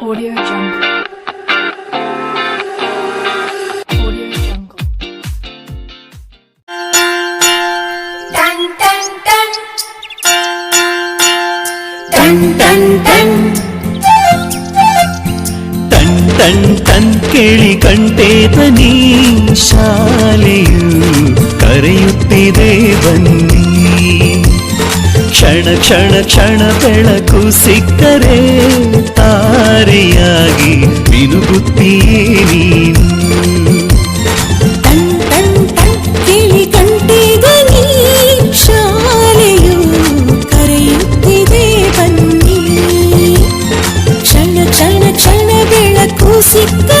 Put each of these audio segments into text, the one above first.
Audio Jungle. Audio Jungle. Dun dun dun. Dun dun dun. Ton ton ton ಕೇಳಿ ಕಂಟೇತ ನೀ ಶಾಲೆಯು ಕರೆಯುತ್ತಿದೆ ಬನ್ನಿ ಕ್ಷಣ ಕ್ಷಣ ಕ್ಷಣ ಬೆಳಕು ಸಿಕ್ಕರೆ ತಾರೆಯಾಗಿ ಮಿನುಗುತ್ತೀಯೇ ನೀನು ಟನ್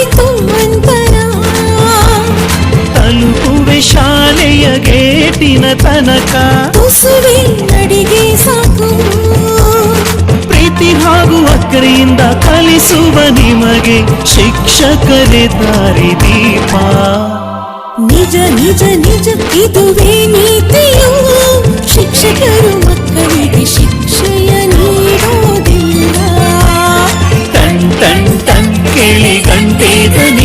ತುಸುಡಿನ ತನಕ ತುಸುಡಿ ನಡಿಗೆ ಸಾಕು. ಪ್ರೀತಿ ಹಾಗೂ ಅಕ್ಕರೆಯಿಂದ ಕಲಿಸುವ ನಿಮಗೆ ಶಿಕ್ಷಕರೇ ದಾರಿ ದೀಪ. ನಿಜ ನಿಜ ನಿಜ ಇದುವೇ ನೀತಿಯು. ಶಿಕ್ಷಕರು ಮಕ್ಕಳಿಗೆ ಶಿಕ್ಷೆಯ ನೀಡೋದಿಲ್ಲ. ಟನ್ ಟನ್ ಟನ್ ಕೇಳಿ ಗಂಟೆದನು